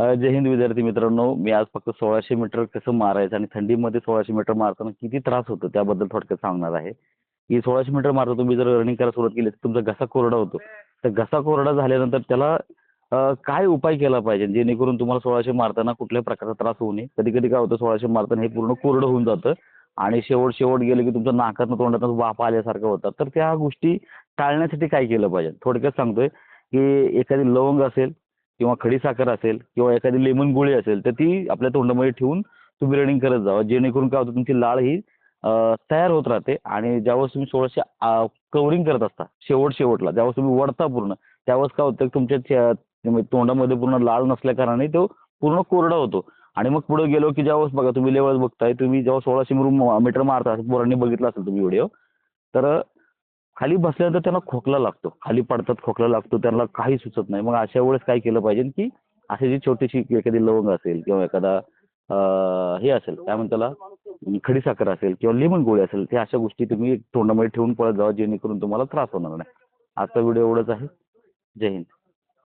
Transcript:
जय हिंद विद्यार्थी मित्रांनो. मी आज फक्त सोळाशे मीटर कसं मारायचं आणि थंडीमध्ये सोळाशे मीटर मारताना किती त्रास होतो त्याबद्दल थोडक्यात सांगणार आहे. की सोळाशे मीटर मारता तुम्ही जर रनिंग करायला सुरुवात केली तर तुमचा घसा कोरडा होतो. तर घसा कोरडा झाल्यानंतर त्याला काय उपाय केला पाहिजे? जेणेकरून तुम्हाला सोळाशे मारताना कुठल्याही प्रकारचा त्रास होऊ नये. कधी कधी काय होतं सोळाशे मारताना हे पूर्ण कोरडं होऊन जातं. आणि शेवट शेवट गेलं की तुमच्या नाकातनं तोंडातनं वाफ आल्यासारखं होतं तर त्या गोष्टी टाळण्यासाठी काय केलं पाहिजे? थोडक्यात सांगतोय की एखादी लवंग असेल किंवा खडीसाखर असेल किंवा एखादी लेमन गोळी असेल तर ती आपल्या तोंडामध्ये ठेवून तुम्ही रनिंग करत जावा. जेणेकरून काय होतं तुमची लाळ ही तयार होत राहते आणि ज्यावेळेस तुम्ही सोळाशे कवरिंग करत असता शेवट शेवटला ज्यावेळेस तुम्ही वडता पूर्ण त्यावेळेस काय होतं तुमच्या म्हणजे तोंडामध्ये पूर्ण लाळ नसल्या कारणाने तो पूर्ण कोरडा होतो. आणि मग पुढे गेलो की ज्यावेळेस बघा तुम्ही लेवल बघताय तुम्ही जेव्हा सोळाशे मीटर मारता पोरांनी बघितला असेल तुम्ही व्हिडिओ तर खाली बसल्यानंतर त्यांना खोकला लागतो. खाली पडतात खोकला लागतो त्यांना काही सुचत नाही. मग अशा वेळेस काय केलं पाहिजे की अशी जी छोटीशी एखादी लवंग असेल किंवा एखादा हे असेल काय म्हणताला त्याला? खडीसाखर असेल किंवा लिमन गोळी असेल त्या अशा गोष्टी तुम्ही तोंडामध्ये ठेवून पळत जावा जेणेकरून तुम्हाला त्रास होणार नाही. आजचा व्हिडिओ एवढंच आहे. जय हिंद.